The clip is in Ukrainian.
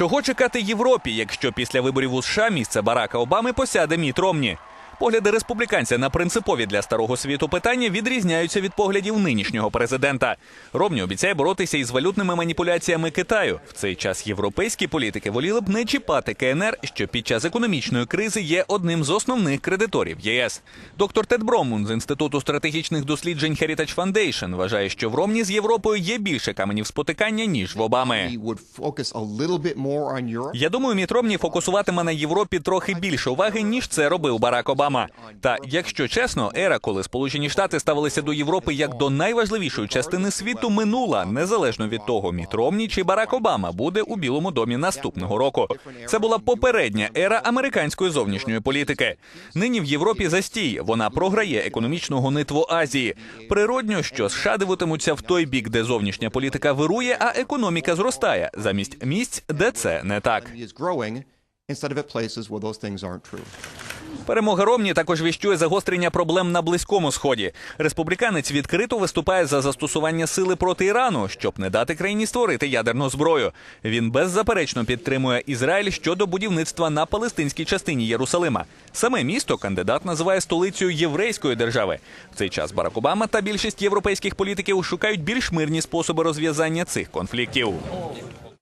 Чого чекати Європі, якщо після виборів у США місце Барака Обами посяде Міт Ромні? Погляди республіканця на принципові для старого світу питання відрізняються від поглядів нинішнього президента. Ромні обіцяє боротися із валютними маніпуляціями Китаю. В цей час європейські політики воліли б не чіпати КНР, що під час економічної кризи є одним з основних кредиторів ЄС. Доктор Тед Бромун з інституту стратегічних досліджень Heritage Foundation вважає, що в Ромні з Європою є більше каменів спотикання ніж в Обами. Я думаю, Міт Ромні фокусуватиме на Європі трохи більше уваги, ніж це робив Барак Обама. Та якщо чесно, ера, коли Сполучені Штати ставилися до Європи як до найважливішої частини світу, минула незалежно від того, Міт Ромні чи Барак Обама буде у Білому домі наступного року. Це була попередня ера американської зовнішньої політики. Нині в Європі застій. Вона програє економічну гонитву Азії. Природньо, що США дивитимуться в той бік, де зовнішня політика вирує, а економіка зростає замість місць, де це не так. Instead of at places where those things aren't true. Перемога Ромні також віщує загострення проблем на близькому сході. Республіканець відкрито виступає за застосування сили проти Ірану, щоб не дати країні створити ядерну зброю. Він беззаперечно підтримує Ізраїль щодо будівництва на палестинській частині Єрусалима. Саме місто кандидат називає столицею єврейської держави. В цей час Барак Обама та більшість європейських політиків шукають більш мирні способи розв'язання цих конфліктів.